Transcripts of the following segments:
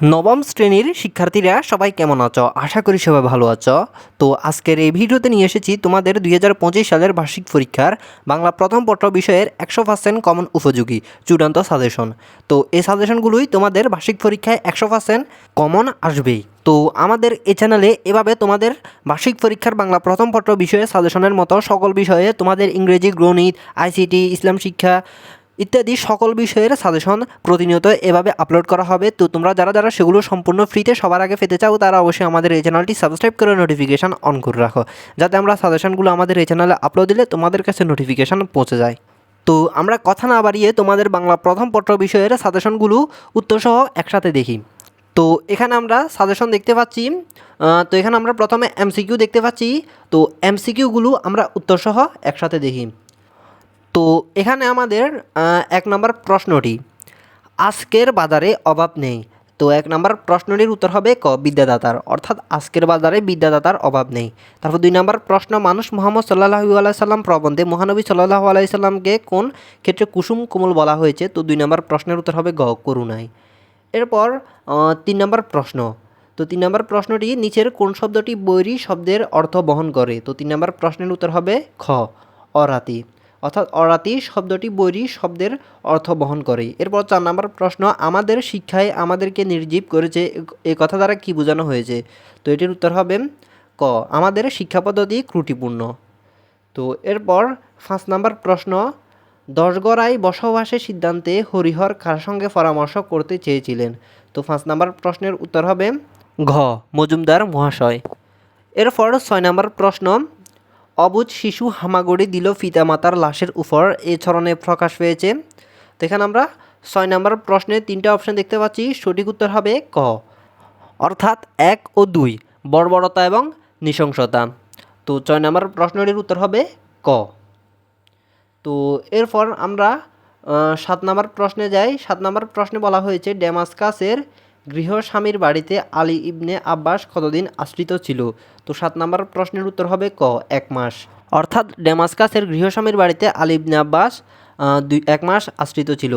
নবম শ্রেণির শিক্ষার্থীরা সবাই কেমন আছো? আশা করি সবাই ভালো আছো। তো আজকের এই ভিডিওতে নিয়ে এসেছি তোমাদের দুই হাজার পঁচিশ সালের বার্ষিক পরীক্ষার বাংলা প্রথম পত্র বিষয়ের একশো পার্সেন্ট কমন উপযোগী চূড়ান্ত সাজেশন তো এই সাজেশনগুলোই তোমাদের বার্ষিক পরীক্ষায় একশো পার্সেন্ট কমন আসবেই। তো আমাদের এই চ্যানেলে এভাবে তোমাদের বার্ষিক পরীক্ষার বাংলা প্রথম পত্র বিষয়ে সাজেশনের মতো সকল বিষয়ে তোমাদের ইংরেজি, গণিত আইসিটি ইসলাম শিক্ষা ইত্যাদি সকল বিষয়ের সাজেশন প্রতিনিয়ত এভাবে আপলোড করা হবে। তো তোমরা যারা যারা সেগুলো সম্পূর্ণ ফ্রিতে সবার আগে পেতে চাও, তারা অবশ্যই আমাদের এই চ্যানেলটি সাবস্ক্রাইব করে নোটিফিকেশান অন করে রাখো। যাতে আমরা সাজেশনগুলো আমাদের এই চ্যানেলে আপলোড দিলে তোমাদের কাছে নোটিফিকেশান পৌঁছে যায়। তো আমরা কথা না বাড়িয়ে তোমাদের বাংলা প্রথম পত্র বিষয়ের সাজেশনগুলো উত্তরসহ একসাথে দেখি। তো এখানে আমরা সাজেশন দেখতে পাচ্ছি তো এখানে আমরা প্রথমে এমসিকিউ দেখতে পাচ্ছি। তো এমসিকিউগুলো আমরা উত্তরসহ একসাথে দেখি। তো এখানে আমাদের এক নম্বর প্রশ্নটি, আজকের বাজারে অভাব নেই। তো এক নম্বর প্রশ্নটির উত্তর হবে ক, বিদ্যাদাতার। অর্থাৎ আজকের বাজারে বিদ্যাদাতার অভাব নেই। তারপর দুই নম্বর প্রশ্ন, মানুষ মোহাম্মদ সাল্লাহ আলাইসাল্লাম প্রবন্ধে মহানবী সাল্লাহ আলাইসাল্লামকে কোন ক্ষেত্রে কুসুম কোমল বলা হয়েছে? তো দুই নম্বর প্রশ্নের উত্তর হবে গ, করুণায়। এরপর তিন নম্বর প্রশ্ন, তো তিন নম্বর প্রশ্নটি নিচের কোন শব্দটি বৈরী শব্দের অর্থ বহন করে? তো তিন নম্বর প্রশ্নের উত্তর হবে খ, অরাতি। অর্থাৎ অরাতি শব্দটি বৈরী শব্দের অর্থ বহন করে। এরপর চার নম্বর প্রশ্ন, আমাদের শিক্ষায় আমাদেরকে নির্জীব করেছে এ কথা দ্বারা কি বোঝানো হয়েছে? তো এটির উত্তর হবে ক, আমাদের শিক্ষা পদ্ধতি ত্রুটিপূর্ণ। তো এরপর পাঁচ নাম্বার প্রশ্ন, দশগড়ায় বসবাসের সিদ্ধান্তে হরিহর কার সঙ্গে পরামর্শ করতে চেয়েছিলেন? তো পাঁচ নাম্বার প্রশ্নের উত্তর হবে ঘ, মজুমদার মহাশয়। এরপর ছয় নাম্বার প্রশ্ন অবুজ শিশু হামাগুড়ি দিল পিতামাতার লাশের উপর। এ ধরনের প্রকাশ পেয়েছে। তো এখানে আমরা, ছয় নম্বর প্রশ্নে তিনটা অপশন দেখতে পাচ্ছি। সঠিক উত্তর হবে ক। অর্থাৎ এক ও দুই, বর্বরতা এবং নৃশংসতা। তো ছয় নম্বর প্রশ্নটির উত্তর হবে ক। তো এরপর আমরা সাত নম্বর প্রশ্নে যাই। সাত নম্বর প্রশ্নে বলা হয়েছে ড্যামাস্কাসের গৃহস্বামীর বাড়িতে আলী ইবনে আব্বাস কতদিন আশ্রিত ছিল? তো সাত নম্বর প্রশ্নের উত্তর হবে ক, এক মাস। অর্থাৎ ড্যামাস্কাসের গৃহস্বামীর বাড়িতে আলী ইবনে আব্বাস দুই, এক মাস আশ্রিত ছিল।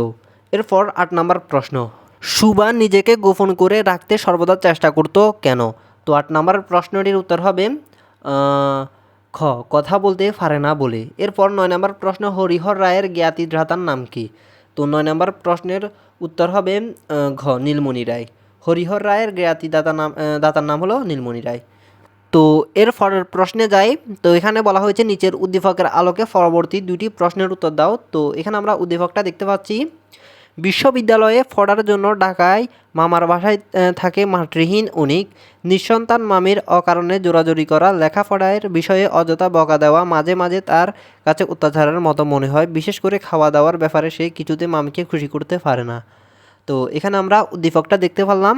এরপর আট নম্বর প্রশ্ন, সুবা নিজেকে গোপন করে রাখতে সর্বদা চেষ্টা করত কেন? তো আট নম্বর প্রশ্নটির উত্তর হবে খ, কথা বলতে পারে না বলে। এরপর নয় নম্বর প্রশ্ন, হরিহর রায়ের জ্ঞাতি ভ্রাতার নাম কি? তো নয় নম্বর প্রশ্নের উত্তর হবে ঘ, নীলমণি রায়। হরিহর রায়ের জ্ঞাতি দাতা নাম দাতার নাম হলো নীলমণি রায়। তো এর পরের প্রশ্নে যাই, তো এখানে বলা হয়েছে নিচের উদ্দীপকের আলোকে পরবর্তী দুটি প্রশ্নের উত্তর দাও। তো এখানে আমরা উদ্দীপকটা দেখতে পাচ্ছি, বিশ্ববিদ্যালয়ে পড়ার জন্য ঢাকায় মামার বাসায় থাকে মাতৃহীন অনিক নিঃসন্তান মামির অকারণে জোরাজুরি করা লেখাপড়ার বিষয়ে অযথা বকা দেওয়া মাঝে মাঝে তার কাছে অত্যাচারের মতো মনে হয়। বিশেষ করে খাওয়া দাওয়ার ব্যাপারে সে কিছুতে মামিকে খুশি করতে পারে না। তো এখানে আমরা উদ্দীপকটা দেখতে পারলাম।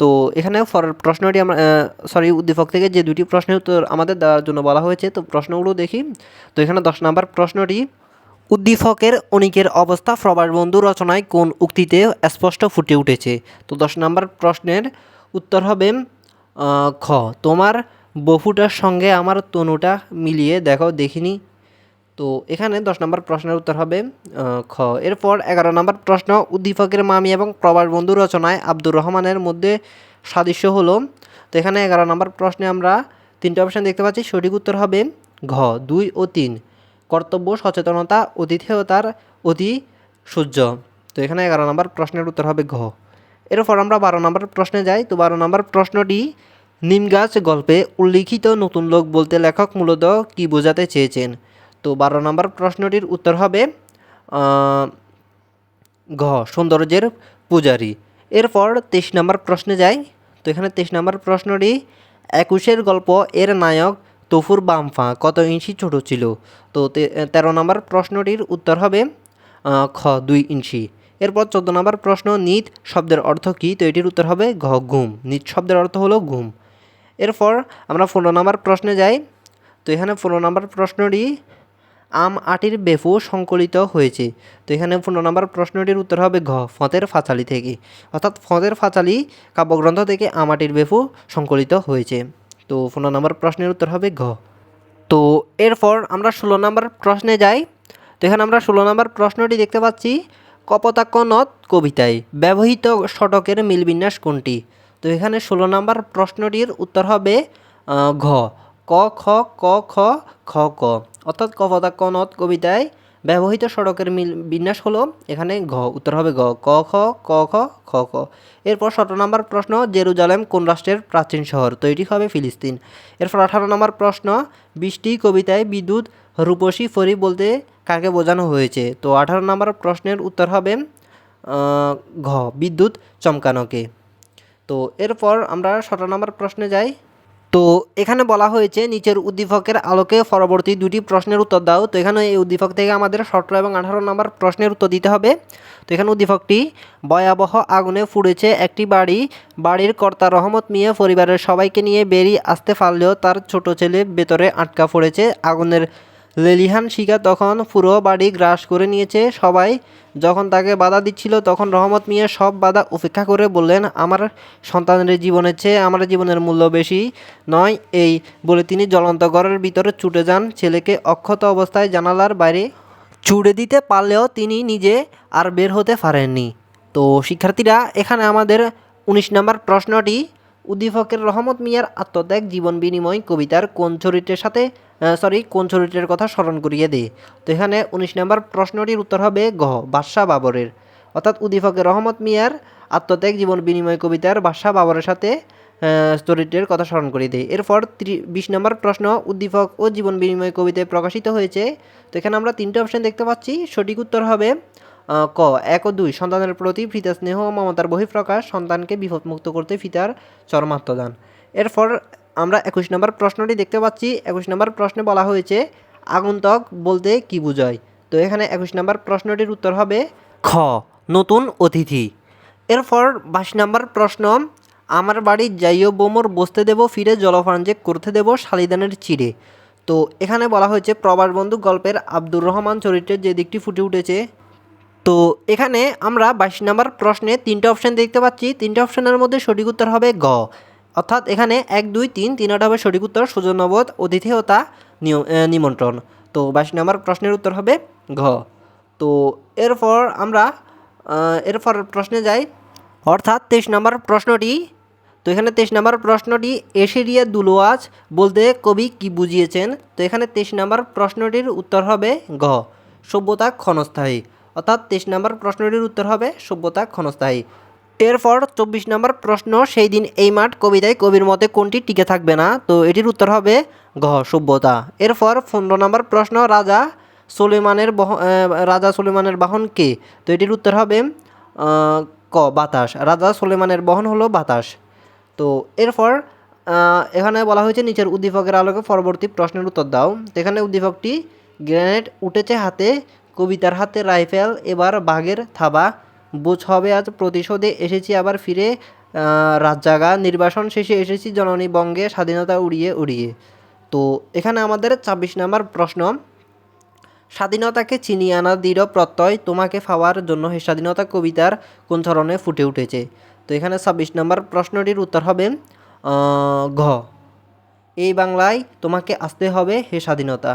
তো এখানে প্রশ্নটি আমরা সরি উদ্দীপক থেকে যে দুটি প্রশ্নের উত্তর আমাদের দেওয়ার জন্য বলা হয়েছে, তো প্রশ্নগুলো দেখি। তো এখানে দশ নম্বর প্রশ্নটি, উদ্দীপকের অনিকের অবস্থা প্রবাস বন্ধু রচনায় কোন উক্তিতে স্পষ্ট ফুটে উঠেছে? তো দশ নম্বর প্রশ্নের উত্তর হবে খ তোমার বহুটার সঙ্গে আমার তনুটা মিলিয়ে, দেখো, দেখিনি। তো এখানে দশ নম্বর প্রশ্নের উত্তর হবে খ। এরপর এগারো নম্বর প্রশ্ন, উদ্দীপকের মামি এবং প্রবাস বন্ধু রচনায় আব্দুর রহমানের মধ্যে সাদৃশ্য হলো। তো এখানে এগারো নম্বর প্রশ্নে আমরা তিনটে অপশান দেখতে পাচ্ছি, সঠিক উত্তর হবে ঘ, দুই ও তিন। কর্তব্য, সচেতনতা, অতিথেয়তার অতি সূর্য। তো এখানে এগারো নম্বর প্রশ্নের উত্তর হবে ঘ। এরপর আমরা বারো নম্বর প্রশ্নে যাই, তো বারো নম্বর প্রশ্নটি নিমগাছ গল্পে উল্লিখিত নতুন লোক বলতে লেখক মূলত কী বোঝাতে চেয়েছেন? তো বারো নম্বর প্রশ্নটির উত্তর হবে ঘ, সৌন্দর্যের পূজারী। এরপর তেইশ নম্বর প্রশ্নে যাই। তো এখানে তেইশ নম্বর প্রশ্নটি, একুশের গল্প এর নায়ক তফুর বামফা কত ইঞ্চি ছোট ছিল? তো তেরো নম্বর প্রশ্নটির উত্তর হবে খ, দুই ইঞ্চি। এরপর চোদ্দ নম্বর প্রশ্ন, নিত শব্দের অর্থ কী? তো এটির উত্তর হবে, ঘ, ঘুম। নিত শব্দের অর্থ হলো ঘুম। এরপর আমরা পনেরো নম্বর প্রশ্নে যাই। তো এখানে পনেরো নম্বর প্রশ্নটি আম আটির বেফু সংকলিত হয়েছে। তো এখানে পনেরো নম্বর প্রশ্নটির উত্তর হবে ঘ, ফতের ফাঁচালি থেকে। অর্থাৎ ফতের ফাঁচালি কাব্যগ্রন্থ থেকে আম আটির বেফু সংকলিত হয়েছে। তো পনেরো নম্বর প্রশ্নের উত্তর হবে ঘ। তো এরপর আমরা ষোলো নম্বর প্রশ্নে যাই। তো এখানে আমরা ষোলো নম্বর প্রশ্নটি দেখতে পাচ্ছি কপোতাক্ষ নদ কবিতায় ব্যবহৃত শতকের মিলবিন্যাস কোনটি? তো এখানে ষোলো নম্বর প্রশ্নটির উত্তর হবে ঘ। ক, খ ক, খ খ, ক। অর্থাৎ কপোতাক্ষ নদ কবিতায় ব্যবহৃত সড়কের মিল, বিন্যাস হলো এখানে ঘ, উত্তর হবে গ ক, খ ক, খ খ, ক। এরপর সতেরো নম্বর প্রশ্ন, জেরুজালেম কোন রাষ্ট্রের প্রাচীন শহর? তো এটি হবে ফিলিস্তিন। এরপর আঠারো নম্বর প্রশ্ন, বৃষ্টি কবিতায় বিদ্যুৎ, রূপসী ফরি বলতে কাকে বোঝানো হয়েছে? তো আঠারো নম্বর প্রশ্নের উত্তর হবে ঘ, বিদ্যুৎ চমকানোকে। তো এরপর আমরা সতেরো নম্বর প্রশ্নে যাই। তো এখানে বলা হয়েছে, নিচের উদ্দীপকের আলোকে পরবর্তী দুটি প্রশ্নের উত্তর দাও। তো এখানে এই উদ্দীপক থেকে আমাদের সতেরো এবং আঠারো নম্বর প্রশ্নের উত্তর দিতে হবে। তো এখানে উদ্দীপকটি, ভয়াবহ আগুনে ফুড়েছে একটি বাড়ি। বাড়ির কর্তা রহমত মিয়া পরিবারের সবাইকে নিয়ে বেরিয়ে আসতে পারলেও তার ছোট ছেলে ভেতরে আটকা পড়েছে। আগুনের লেলিহান শিকা তখন পুরো বাড়ি গ্রাস করে নিয়েছে সবাই। যখন তাকে বাধা দিচ্ছিল, তখন রহমত মিয়া সব বাধা উপেক্ষা করে বললেন, আমার সন্তানের জীবনের চেয়ে আমার জীবনের মূল্য বেশি নয় এই। বলে তিনি জ্বলন্ত ঘরের ভিতরে ছুটে যান ছেলেকে অক্ষত অবস্থায় জানালার বাইরে। ছুড়ে দিতে পারলেও তিনি নিজে আর বের হতে পারেননি। তো, শিক্ষার্থীরা, এখানে আমাদের উনিশ নম্বর প্রশ্নটি উদ্দীপকের রহমত মিয়ার আত্মত্যাগ, জীবন বিনিময়, কবিতার কোন চরিত্রের সাথে সরি কোন চরিত্রের কথা স্মরণ করিয়ে দেয় তো এখানে উনিশ নম্বর প্রশ্নটির উত্তর হবে গহ বাদশাহ বাবরের। অর্থাৎ উদ্দীপকের রহমত মিয়ার আত্মত্যাগ, জীবন বিনিময়, কবিতার বাদশাহ বাবরের সাথে চরিত্রের কথা স্মরণ করিয়ে দেয় এরপর বিশ নম্বর প্রশ্ন, উদ্দীপক ও জীবন বিনিময় কবিতায় প্রকাশিত হয়েছে। তো এখানে আমরা তিনটে অপশন দেখতে পাচ্ছি। সঠিক উত্তর হবে ক, এক ও দুই, সন্তানের প্রতি পিতা স্নেহ ও মমতার বহিঃপ্রকাশ, সন্তানকে বিপদমুক্ত করতে ফিতার চরমাত্মদান এরপর আমরা একুশ নম্বর প্রশ্নটি দেখতে পাচ্ছি। একুশ নম্বর প্রশ্নে বলা হয়েছে, আগন্তক বলতে কি বোঝায়? তো এখানে একুশ নম্বর প্রশ্নটির উত্তর হবে, খ, নতুন অতিথি। এরপর বাইশ নম্বর প্রশ্ন, আমার বাড়ি যাইও বোমর বসতে দেব, ফিরে জলফাঞ্জে করতে দেব শালিদানের চিড়ে। তো এখানে বলা হয়েছে, প্রবাস বন্ধু গল্পের আব্দুর রহমান চরিত্রের যে দিকটি ফুটে উঠেছে তো এখানে আমরা বাইশ নম্বর প্রশ্নে তিনটে অপশান দেখতে পাচ্ছি। তিনটে অপশানের মধ্যে সঠিক উত্তর হবে গ। অর্থাৎ এখানে এক, দুই, তিন তিনটা হবে সঠিক উত্তর সৌজন্যবোধ অতিথেয়তা নিমন্ত্রণ। তো বাইশ নম্বর প্রশ্নের উত্তর হবে ঘ। তো এরপর আমরা এরপর প্রশ্নে যাই। অর্থাৎ তেইশ নম্বর প্রশ্নটি, তো এখানে তেইশ নম্বর প্রশ্নটি এশেরিয়া দুলোয়াজ বলতে কবি কি বুঝিয়েছেন? তো এখানে তেইশ নম্বর প্রশ্নটির উত্তর হবে ঘ। সভ্যতা ক্ষণস্থায়ী। অর্থাৎ তেইশ নম্বর প্রশ্নটির উত্তর হবে সভ্যতা ক্ষণস্থায়ী। এরপর চব্বিশ নম্বর প্রশ্ন, সেই দিন এই মাঠ কবিতায় কবির মতে কোনটি টিকে থাকবে না? তো এটির উত্তর হবে ঘ, সভ্যতা। এরপর পনেরো নম্বর প্রশ্ন, রাজা সুলেমানের বহ রাজা সুলেমানের বাহন কে? তো এটির উত্তর হবে ক, বাতাস। রাজা সুলেমানের বহন হলো বাতাস। তো এরপর এখানে বলা হয়েছে নিচের উদ্দীপকের আলোকে পরবর্তী প্রশ্নের উত্তর দাও। এখানে উদ্দীপকটি, গ্রেনেড উঠেছে হাতে কবিতার হাতে রাইফেল এবার বাঘের থাবা। বুঝ হবে আজ প্রতিশোধে এসেছি আবার ফিরে। আহ, রাত জাগা নির্বাসন শেষে এসেছি জননী বঙ্গে স্বাধীনতা উড়িয়ে উড়িয়ে। তো এখানে আমাদের ছাব্বিশ নম্বর প্রশ্ন। স্বাধীনতাকে চিনিয়ে আনা দৃঢ় প্রত্যয় তোমাকে পাওয়ার জন্য হে স্বাধীনতা কবিতার কোন ধরনে ফুটে উঠেছে? তো এখানে ছাব্বিশ নম্বর প্রশ্নটির উত্তর হবে ঘ। এই বাংলায় তোমাকে আসতে হবে হে স্বাধীনতা।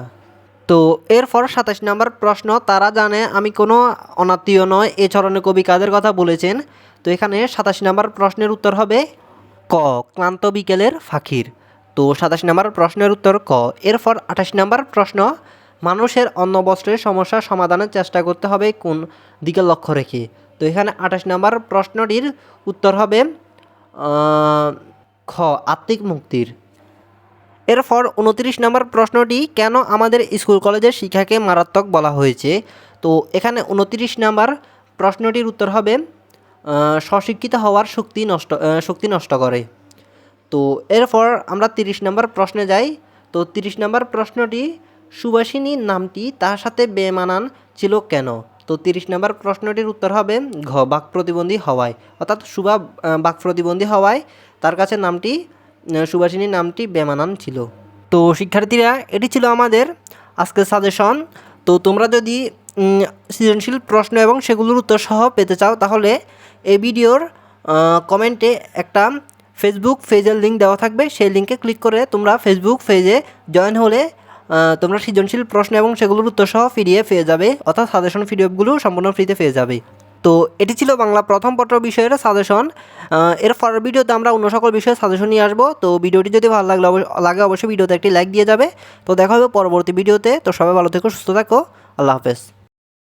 তো এরপর সাতাশ নম্বর প্রশ্ন, তারা জানে আমি কোনো অনাত্মীয় নয়, এ ধরনের কবি কাদের কথা বলেছেন? তো এখানে সাতাশ নম্বর প্রশ্নের উত্তর হবে ক, ক্লান্ত বিকেলের ফাঁকির। তো সাতাশ নম্বর প্রশ্নের উত্তর ক। এরপর আঠাশ নম্বর প্রশ্ন, মানুষের অন্ন বস্ত্রের সমস্যা সমাধানের চেষ্টা করতে হবে কোন দিকে লক্ষ্য রেখে? তো এখানে আঠাশ নম্বর প্রশ্নটির উত্তর হবে খ, আত্মিক মুক্তির। এরপর উনত্রিশ নম্বর প্রশ্নটি কেন আমাদের স্কুল কলেজের শিক্ষাকে মারাত্মক বলা হয়েছে? তো এখানে উনত্রিশ নম্বর প্রশ্নটির উত্তর হবে স্বশিক্ষিত হওয়ার শক্তি নষ্ট শক্তি নষ্ট করে। তো এরপর আমরা তিরিশ নম্বর প্রশ্নে যাই। তো তিরিশ নম্বর প্রশ্নটি সুবাসিনী নামটি তার সাথে বেমানান ছিল কেন? তো তিরিশ নম্বর প্রশ্নটির উত্তর হবে ঘ বাক প্রতিবন্ধী হওয়ায়। অর্থাৎ আহ, বাক প্রতিবন্ধী হওয়ায়। তার কাছে নামটি সুবাসিনী নামটি বেমানান ছিল। তো শিক্ষার্থীরা, এটি ছিল আমাদের আজকের সাজেশন তো তোমরা যদি সৃজনশীল প্রশ্ন এবং সেগুলোর উত্তর সহ পেতে চাও, তাহলে এই ভিডিওর কমেন্টে একটা ফেসবুক পেজের লিঙ্ক দেওয়া থাকবে। সেই লিঙ্কে ক্লিক করে তোমরা ফেসবুক পেজে জয়েন হলে তোমরা সৃজনশীল প্রশ্ন এবং সেগুলোর উত্তর সহ পিডিএফ পেয়ে যাবে। অর্থাৎ সাজেশন পিডিএফগুলো সম্পূর্ণ ফ্রিতে পেয়ে যাবে। তো এটি ছিল বাংলা প্রথম পত্র বিষয়ের সাজেশন এর পরের ভিডিওতে আমরা অন্য সকল বিষয়ে সাজেশন নিয়ে আসব। তো ভিডিওটি যদি ভালো লাগলে লাগে অবশ্যই ভিডিওতে একটি লাইক দিয়ে যাবে। তো দেখা হবে পরবর্তী ভিডিওতে। তো সবাই ভালো থেকো, সুস্থ থাকো। আল্লাহ হাফেজ।